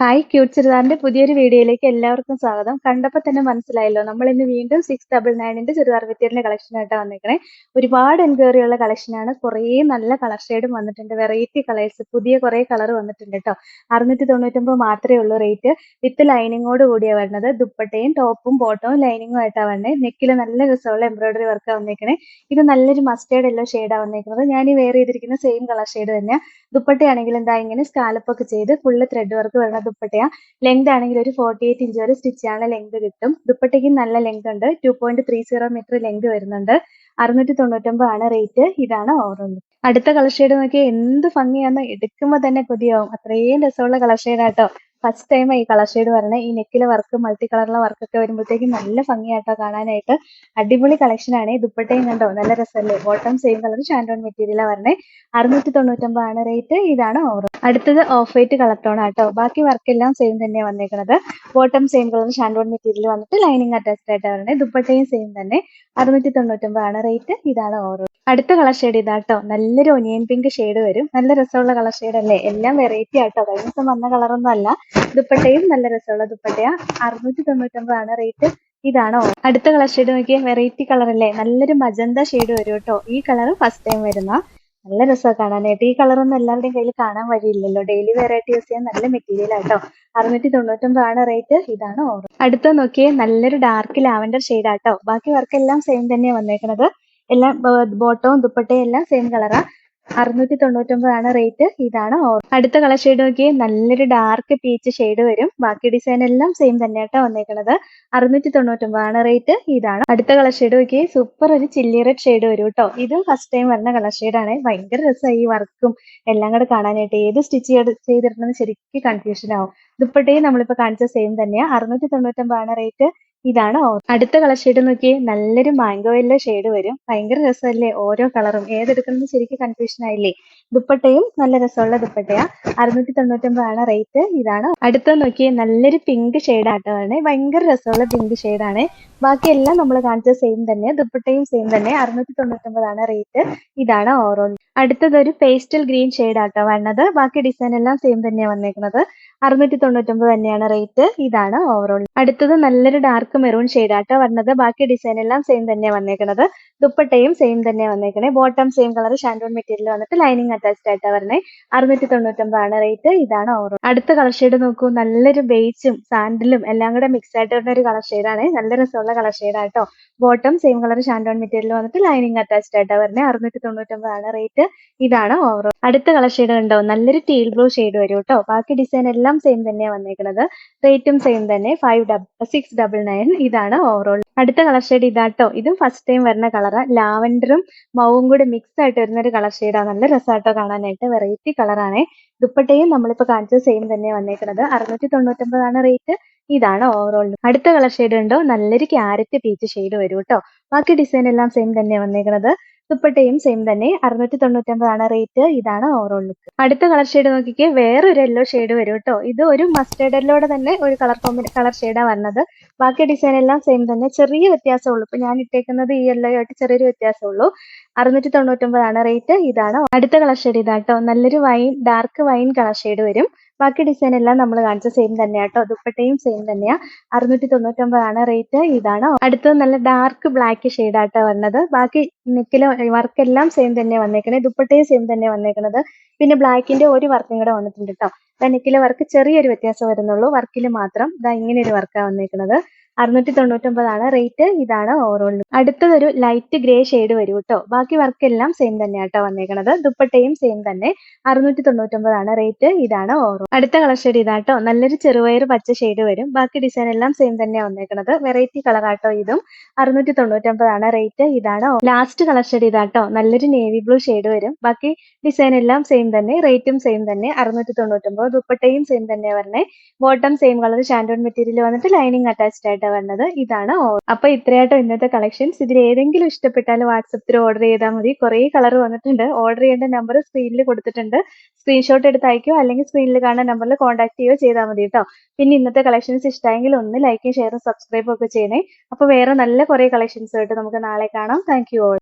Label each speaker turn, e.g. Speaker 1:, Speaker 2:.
Speaker 1: Hi cute ചുരിദാറിന്റെ പുതിയൊരു വീഡിയോയിലേക്ക് എല്ലാവർക്കും സ്വാഗതം. കണ്ടപ്പോൾ തന്നെ മനസ്സിലായല്ലോ നമ്മൾ ഇന്ന് വീണ്ടും സിക്സ് ഡബിൾ നയനിന്റെ ചുരിദാർ മെറ്റീരിയലിന്റെ കളക്ഷൻ ആയിട്ടാണ് വന്നിരിക്കണേ ഒരുപാട് എൻക്വയറി ഉള്ള കളക്ഷനാണ് കുറേ നല്ല കളർ ഷെയ്ഡും വന്നിട്ടുണ്ട്. വെറൈറ്റി കളേഴ്സ് പുതിയ കുറേ കളർ വന്നിട്ടുണ്ട് കേട്ടോ അറുന്നൂറ്റി തൊണ്ണൂറ്റൊമ്പത് മാത്രമേ ഉള്ളൂ റേറ്റ് വിത്ത് ലൈനിങ്ങോട് കൂടിയാണ് വരുന്നത്. ദുപ്പട്ടയും ടോപ്പും ബോട്ടവും ലൈനിങ്ങും ആയിട്ടാണ് വരുന്നത് നെക്കിൽ നല്ല രസമുള്ള എംബ്രോയിഡറി വർക്കാണ് വന്നിരിക്കണേ ഇത് നല്ലൊരു മസ്റ്റേർഡ് യെല്ലോ ഷെയ്ഡാണ് വന്നിരിക്കുന്നത് ഞാൻ ഈ വെയർ ചെയ്തിരിക്കുന്ന സെയിം കളർ ഷെയ്ഡ് തന്നെയാണ് ദുപ്പട്ടയാണെങ്കിൽ എന്താ ഇങ്ങനെ സ്കാലപ്പൊക്കെ ചെയ്ത് ഫുള്ള് ത്രെഡ് വർക്ക് വരുന്ന ദുപ്പട്ടയാ. ലെങ്ത് ആണെങ്കിൽ ഒരു ഫോർട്ടി എയ്റ്റ് ഇഞ്ച് വരെ സ്റ്റിച്ച് ചെയ്യാനുള്ള ലെങ്ത് കിട്ടും. ദുപ്പട്ടയ്ക്ക് നല്ല ലെങ്ത് ഉണ്ട്. Two point three zero metre length വരുന്നുണ്ട്. അറുന്നൂറ്റി തൊണ്ണൂറ്റൊമ്പത് ആണ് റേറ്റ് ഇതാണ് ഓവറോൾ അടുത്ത കളർ ഷെയ്ഡ് നോക്കിയാൽ എന്ത് ഭംഗിയാന്ന് എടുക്കുമ്പോൾ തന്നെ കൊതിയാവും. അത്രയും രസമുള്ള കളർ ഷെയ്ഡാട്ടോ ഫസ്റ്റ് ടൈം ഈ കളർ ഷെയ്ഡ് വരണേ ഈ നെക്കിലെ വർക്ക് മൾട്ടി കളറിലെ വർക്ക് ഒക്കെ വരുമ്പോഴത്തേക്കും നല്ല ഭംഗിയായിട്ടോ കാണാനായിട്ട്. അടിപൊളി കളക്ഷൻ ആണ് ദുപ്പട്ടയും കണ്ടോ? നല്ല രസമല്ലേ ബോട്ടം സെയിം കളർ ഷാൻഡോൺ മെറ്റീരിയലാണ് വരണേ. അറുന്നൂറ്റി തൊണ്ണൂറ്റൊമ്പത് ആണ് റേറ്റ് ഇതാണ് ഓവർ അടുത്തത് ഓഫ് വൈറ്റ് കളർ ടോൺ ആട്ടോ. ബാക്കി വർക്ക് എല്ലാം സെയിം തന്നെയാണ് വന്നേക്കുന്നത് bottom same colour shantoon material വന്നിട്ട് ലൈനിങ് അറ്റാച്ച്ഡ് ആയിട്ട് വരണേ. ദുപ്പട്ടയും സെയിം തന്നെ. അറുന്നൂറ്റി ആണ് റേറ്റ് ഇതാണ് ഓവർ അടുത്ത കളർ ഷെയ്ഡ് ഇതാട്ടോ. നല്ലൊരു ഒനിയൻ പിങ്ക് ഷെയ്ഡ് വരും. നല്ല രസമുള്ള കളർ ഷെയ്ഡ് അല്ലേ? എല്ലാം വെറൈറ്റി ആട്ടോ. കഴിഞ്ഞ ദിവസം വന്ന കളറൊന്നും അല്ല. ദുപ്പട്ടയും നല്ല രസമുള്ള ദുപ്പട്ടയാ. അറുന്നൂറ്റി തൊണ്ണൂറ്റൊമ്പതാണ് റേറ്റ് ഇതാണോ? അടുത്ത കളർ ഷെയ്ഡ് നോക്കിയാൽ വെറൈറ്റി കളർ അല്ലേ? നല്ലൊരു മജന്ത ഷെയ്ഡ് വരും കേട്ടോ. ഈ കളർ ഫസ്റ്റ് ടൈം വരുന്ന. നല്ല രസമാണ് കാണാനായിട്ട്. ഈ കളറൊന്നും എല്ലാവരുടെയും കയ്യിൽ കാണാൻ വഴിയില്ലല്ലോ. ഡെയിലി വെറൈറ്റി യൂസ് ചെയ്യാൻ നല്ല മെറ്റീരിയൽ ആട്ടോ. അറുന്നൂറ്റി തൊണ്ണൂറ്റൊമ്പതാണ് റേറ്റ് ഇതാണ്? ഓവർ അടുത്ത നോക്കിയേ. നല്ലൊരു ഡാർക്ക് ലാവൻഡർ ഷെയ്ഡ് ആട്ടോ. ബാക്കി വർക്ക് എല്ലാം സെയിം തന്നെയാണ് വന്നേക്കുന്നത് എല്ലാം ബോട്ടവും ദുപ്പട്ടയും എല്ലാം സെയിം കളറാ അറുന്നൂറ്റി തൊണ്ണൂറ്റൊമ്പതാണ് റേറ്റ് ഇതാണ് അടുത്ത കളർ ഷെയ്ഡ് നോക്കി നല്ലൊരു ഡാർക്ക് പീച്ച് ഷെയ്ഡ് വരും. ബാക്കി ഡിസൈൻ എല്ലാം സെയിം തന്നെ തന്നെയാട്ടോ വന്നേക്കുന്നത് അറുന്നൂറ്റി തൊണ്ണൂറ്റൊമ്പതാണ് റേറ്റ് ഇതാണ്. അടുത്ത കളർ ഷെയ്ഡ് നോക്കി സൂപ്പർ ഒരു ചില്ലി റെഡ് ഷെയ്ഡ് വരും കേട്ടോ ഇത് ഫസ്റ്റ് ടൈം വരുന്ന കളർ ഷെയ്ഡാണ് ഭയങ്കര രസമായി ഈ വർക്കും. എല്ലാം കൂടെ കാണാനായിട്ട് ഏത് സ്റ്റിച്ച് ചെയ്തിട്ടുണ്ടെന്ന് ശരിക്കും കൺഫ്യൂഷൻ ആവും. ദുപ്പട്ടയും നമ്മളിപ്പോൾ കാണിച്ച സെയിം തന്നെയാണ് അറുന്നൂറ്റി തൊണ്ണൂറ്റൊമ്പതാണ് റേറ്റ് ഇതാണ് അടുത്ത കളർ ഷെയ്ഡ് നോക്കിയേ നല്ലൊരു മാംഗോ യെല്ലോ ഷെയ്ഡ് വരും. ഭയങ്കര രസമല്ലേ ഓരോ കളറും. ഏതെടുക്കണമെന്ന് ശരിക്കും കൺഫ്യൂഷൻ ആയില്ലേ? ദുപ്പട്ടയും നല്ല രസമുള്ള ദുപ്പട്ടയാ. അറുന്നൂറ്റി തൊണ്ണൂറ്റൊമ്പതാണ് റേറ്റ് ഇതാണ്. അടുത്ത നോക്കിയേ നല്ലൊരു പിങ്ക് ഷെയ്ഡ് ആട്ടമാണ് ഭയങ്കര രസമുള്ള പിങ്ക് ഷെയ്ഡാണ് ബാക്കിയെല്ലാം നമ്മൾ കാണിച്ചത് സെയിം തന്നെ ദുപ്പട്ടയും സെയിം തന്നെ അറുന്നൂറ്റി തൊണ്ണൂറ്റൊമ്പതാണ് റേറ്റ് ഇതാണ് ഓറോൺ അടുത്തത് ഒരു പേസ്റ്റൽ ഗ്രീൻ ഷെയ്ഡ് ആട്ടോ വന്നത്. ബാക്കി ഡിസൈൻ എല്ലാം സെയിം തന്നെയാണ് വന്നേക്കുന്നത്. അറുന്നൂറ്റി തൊണ്ണൂറ്റൊമ്പത് തന്നെയാണ് റേറ്റ് ഇതാണ് ഓവറോൾ അടുത്തത് നല്ലൊരു ഡാർക്ക് മെറൂൺ ഷെയ്ഡ് ആട്ടോ വരുന്നത് ബാക്കി ഡിസൈൻ എല്ലാം സെയിം തന്നെയാണ് വന്നേക്കുന്നത് ദുപ്പട്ടയും സെയിം തന്നെ വന്നേക്കണേ. Bottom same colour shantoon material വന്നിട്ട് ലൈനിങ് അറ്റാച്ച്ഡ് ആയിട്ടാണ് വരണേ. അറുന്നൂറ്റി തൊണ്ണൂറ്റൊമ്പതാണ് റേറ്റ് ഇതാണ് ഓവറോൾ അടുത്ത കളർ ഷെയ്ഡ് നോക്കൂ. നല്ലൊരു ബേസും സാൻഡിലും എല്ലാം കൂടെ മിക്സ് ആയിട്ട് വരുന്ന ഒരു കളർ ഷെയ്ഡാണ് നല്ല രസമുള്ള colour ഷെയ്ഡാട്ടോ bottom same colour shantoon material വന്നിട്ട് ലൈനിങ് അറ്റാച്ച്ഡ് ആയിട്ടാണ് വരണേ. അറുന്നൂറ്റി തൊണ്ണൂറ്റൊമ്പതാണ് റേറ്റ് ഇതാണ് ഓവറോൾ അടുത്ത കളർ ഷെയ്ഡ് ഉണ്ടോ നല്ലൊരു ടീൽ ബ്ലൂ ഷെയ്ഡ് വരും കേട്ടോ ബാക്കി ഡിസൈൻ എല്ലാം സെയിം തന്നെയാണ് വന്നേക്കുന്നത് റേറ്റും സെയിം തന്നെ. Five double six double nine ഇതാണ് ഓവറോൾ അടുത്ത കളർ ഷെയ്ഡ് ഇതാട്ടോ. ഇതും ഫസ്റ്റ് ടൈം വരുന്ന കളറ് ലാവൻഡറും മൗവും കൂടി മിക്സ് ആയിട്ട് വരുന്ന ഒരു കളർ ഷെയ്ഡാണ് നല്ല രസമായിട്ടോ കാണാനായിട്ട്. വെറൈറ്റി കളറാണ് ദുപ്പട്ടയും നമ്മളിപ്പോൾ കാണിച്ചത് സെയിം തന്നെ വന്നേക്കുന്നത് അറുന്നൂറ്റി തൊണ്ണൂറ്റൊമ്പതാണ് റേറ്റ് ഇതാണ് ഓവറോൾ അടുത്ത കളർ ഷെയ്ഡ് ഉണ്ടോ? നല്ലൊരു ക്യാരറ്റ് പീച്ച് ഷെയ്ഡ് വരും കേട്ടോ ബാക്കി ഡിസൈൻ എല്ലാം സെയിം തന്നെയാണ് വന്നേക്കുന്നത് ദുപ്പട്ടയും സെയിം തന്നെ. അറുന്നൂറ്റി തൊണ്ണൂറ്റൊമ്പതാണ് റേറ്റ് ഇതാണ് ഓവറോൾ ലുക്ക് അടുത്ത കളർ ഷെയ്ഡ് നോക്കിക്കേ. വേറൊരു യെല്ലോ ഷെയ്ഡ് വരും കേട്ടോ ഇത് ഒരു മസ്റ്റേഡിലൂടെ തന്നെ ഒരു കളർ കോമ്പിനെ കളർ ഷെയ്ഡാണ് വരുന്നത് ബാക്കി ഡിസൈൻ എല്ലാം സെയിം തന്നെ. ചെറിയ വ്യത്യാസമുള്ളൂ ഇപ്പൊ ഞാൻ ഇട്ടേക്കുന്നത് ഈ യെല്ലോ ആയിട്ട് ചെറിയൊരു വ്യത്യാസമുള്ളൂ അറുന്നൂറ്റി തൊണ്ണൂറ്റൊമ്പതാണ് റേറ്റ് ഇതാണ് അടുത്ത കളർ ഷെയ്ഡ് ഇതാട്ടോ. നല്ലൊരു wine dark wine colour shade വരും. ബാക്കി ഡിസൈൻ എല്ലാം നമ്മൾ കാണിച്ച സെയിം തന്നെയാട്ടോ ദുപ്പട്ടയും സെയിം തന്നെയാ. അറുന്നൂറ്റി തൊണ്ണൂറ്റൊമ്പതാണ് റേറ്റ് ഇതാണ് അടുത്തത് നല്ല ഡാർക്ക് ബ്ലാക്ക് ഷെയ്ഡാട്ടോ വന്നത്. ബാക്കി നെക്കിലെ വർക്ക് എല്ലാം സെയിം തന്നെ വന്നേക്കണേ. ദുപ്പട്ടയും സെയിം തന്നെ വന്നേക്കണത്. പിന്നെ ബ്ലാക്കിന്റെ ഒരു വർക്കും കൂടെ വന്നിട്ടുണ്ട് കേട്ടോ നെക്കിലെ വർക്ക് ചെറിയൊരു വ്യത്യാസം വരുന്നുള്ളൂ. വർക്കിൽ മാത്രം ഇതാ ഇങ്ങനെ ഒരു വർക്കാണ് വന്നേക്കുന്നത് അറുന്നൂറ്റി തൊണ്ണൂറ്റൊമ്പതാണ് റേറ്റ് ഇതാണ് ഓവറോൾ അടുത്തതൊരു ലൈറ്റ് ഗ്രേ ഷെയ്ഡ് വരും കേട്ടോ ബാക്കി വർക്ക് എല്ലാം സെയിം തന്നെയാട്ടോ വന്നേക്കണത്. ദുപ്പട്ടയും സെയിം തന്നെ. അറുന്നൂറ്റി തൊണ്ണൂറ്റൊമ്പതാണ് റേറ്റ് ഇതാണ് ഓവറോൾ അടുത്ത കളർ ഷെയ്ഡ് ഇതാട്ടോ നല്ലൊരു ചെറുവയർ പച്ച ഷെയ്ഡ് വരും. ബാക്കി ഡിസൈൻ എല്ലാം സെയിം തന്നെയാണ് വന്നേക്കണത്. വെറൈറ്റി കളർ ആട്ടോ ഇതും. അറുന്നൂറ്റി തൊണ്ണൂറ്റൊമ്പതാണ് റേറ്റ് ഇതാണ് ലാസ്റ്റ് കളർ ഷെയ്ഡ് ഇതാട്ടോ നല്ലൊരു നേവി ബ്ലൂ ഷെയ്ഡ് വരും. ബാക്കി ഡിസൈൻ എല്ലാം സെയിം തന്നെ. റേറ്റും സെയിം തന്നെ. അറുന്നൂറ്റി തൊണ്ണൂറ്റൊമ്പത് ദുപ്പട്ടയും സെയിം തന്നെ വരണേ. ബോട്ടം സെയിം കളർ ഷാൻഡോൺ മെറ്റീരിയൽ വന്നിട്ട് ലൈനിങ് അറ്റാച്ച്ഡ് ആയിട്ട് വരുന്നത് ഇതാണ് അപ്പൊ ഇത്രയായിട്ടും ഇന്നത്തെ കളക്ഷൻസ് ഇതിൽ ഏതെങ്കിലും ഇഷ്ടപ്പെട്ടാൽ വാട്സപ്പിൽ ഓർഡർ ചെയ്താൽ മതി. കുറെ കളർ വന്നിട്ടുണ്ട്. ഓർഡർ ചെയ്യേണ്ട നമ്പർ സ്ക്രീനിൽ കൊടുത്തിട്ടുണ്ട്. സ്ക്രീൻഷോട്ട് എടുത്ത് അയക്കോ അല്ലെങ്കിൽ സ്ക്രീനിൽ കാണുന്ന നമ്പറിൽ കോൺടാക്ട് ചെയ്യുകയോ ചെയ്താൽ മതി കേട്ടോ പിന്നെ ഇന്നത്തെ കളക്ഷൻസ് ഇഷ്ടമെങ്കിൽ ഒന്ന് ലൈക്കും ഷെയറും സബ്സ്ക്രൈബും ഒക്കെ ചെയ്യണേ. അപ്പൊ വേറെ നല്ല കുറെ കളക്ഷൻസ് ആയിട്ട് നമുക്ക് നാളെ കാണാം. Thank you all